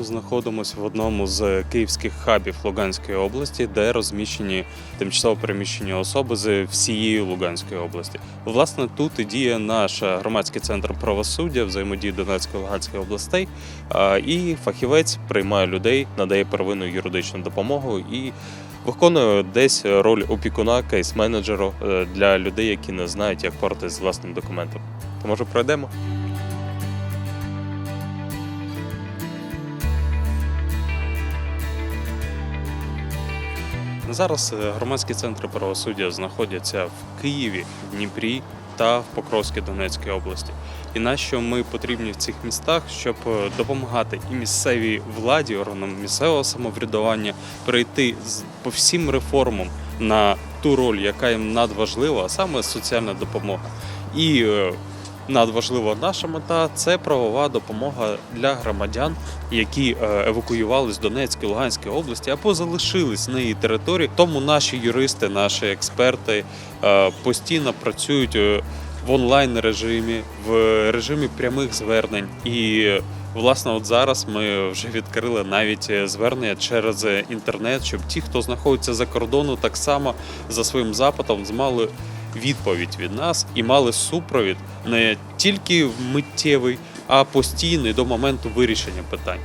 ми знаходимося в одному з київських хабів Луганської області, де розміщені тимчасово переміщені особи з всієї Луганської області. Власне, тут і діє наш громадський центр правосуддя, взаємодії Донецької Луганської областей. І фахівець приймає людей, надає первинну юридичну допомогу і виконує десь роль опікуна, кейс-менеджеру е, для людей, які не знають, як порти з власним документом. То може пройдемо? Зараз е, громадські центри правосуддя знаходяться в Києві, Дніпрі та в Покровській Донецькій області. І нащо ми потрібні в цих містах, щоб е, допомагати і місцевій владі, органам місцевого самоврядування перейти з по всім реформам на ту роль, яка їм надважлива, а саме соціальна допомога. І е, надважлива наша мета це правова допомога для громадян, які е, евакуювали з Донецької, Луганської області або залишились на її території. Тому наші юристи, наші експерти е, постійно працюють е, в онлайн режимі, в режимі прямих звернень. І власне, от зараз ми вже відкрили навіть звернення через інтернет, щоб ті, хто знаходиться за кордону, так само за своїм запитом змали відповідь від нас і мали супровід не тільки миттєвий, а постійний до моменту вирішення питань.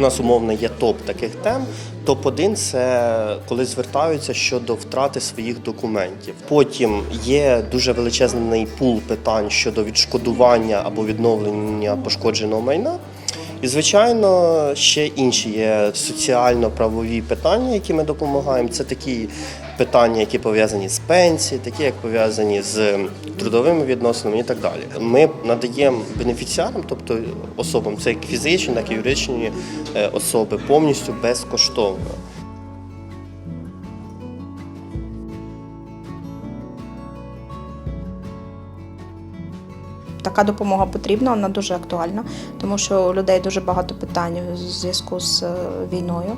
У нас умовно є топ таких тем. Топ 1 це коли звертаються щодо втрати своїх документів. Потім є дуже величезний пул питань щодо відшкодування або відновлення пошкодженого майна. І, звичайно, ще інші є соціально-правові питання, які ми допомагаємо. Це такі питання, які пов'язані з пенсії, такі як пов'язані з трудовими відносинами і так далі. Ми надаємо бенефіціарам, тобто особам, це як фізичні, так і юридичні е, особи, повністю безкоштовно. Така допомога потрібна, вона дуже актуальна, тому що у людей дуже багато питань у зв'язку з е, війною.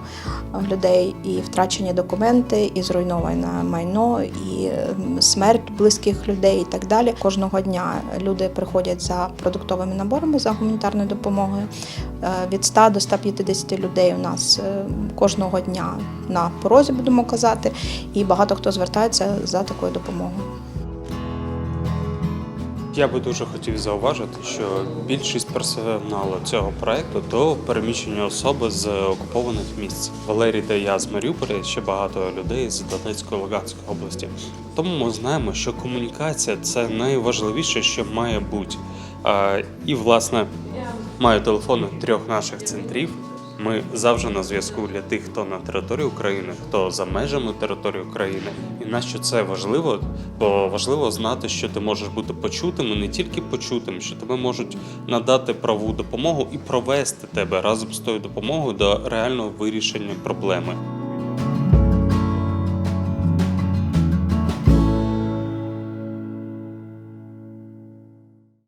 Людей і втрачені документи, і зруйноване майно, і е, смерть близьких людей, і так далі. Кожного дня люди приходять за продуктовими наборами за гуманітарною допомогою. Е, Від 100 до 150 людей у нас е, кожного дня на порозі, будемо казати, і багато хто звертається за такою допомогою. Я би дуже хотів зауважити, що більшість персоналу цього проекту то переміщені особи з окупованих місць. Валерій та я з Маріуполя, ще багато людей з Донецької Луганської області. Тому ми знаємо, що комунікація це найважливіше, що має бути. І власне маю телефони трьох наших центрів. Ми завжди на зв'язку для тих, хто на території України, хто за межами території України. І нащо це важливо? Бо важливо знати, що ти можеш бути почутим, і не тільки почутим, що тебе можуть надати праву допомогу і провести тебе разом з тою допомогою до реального вирішення проблеми.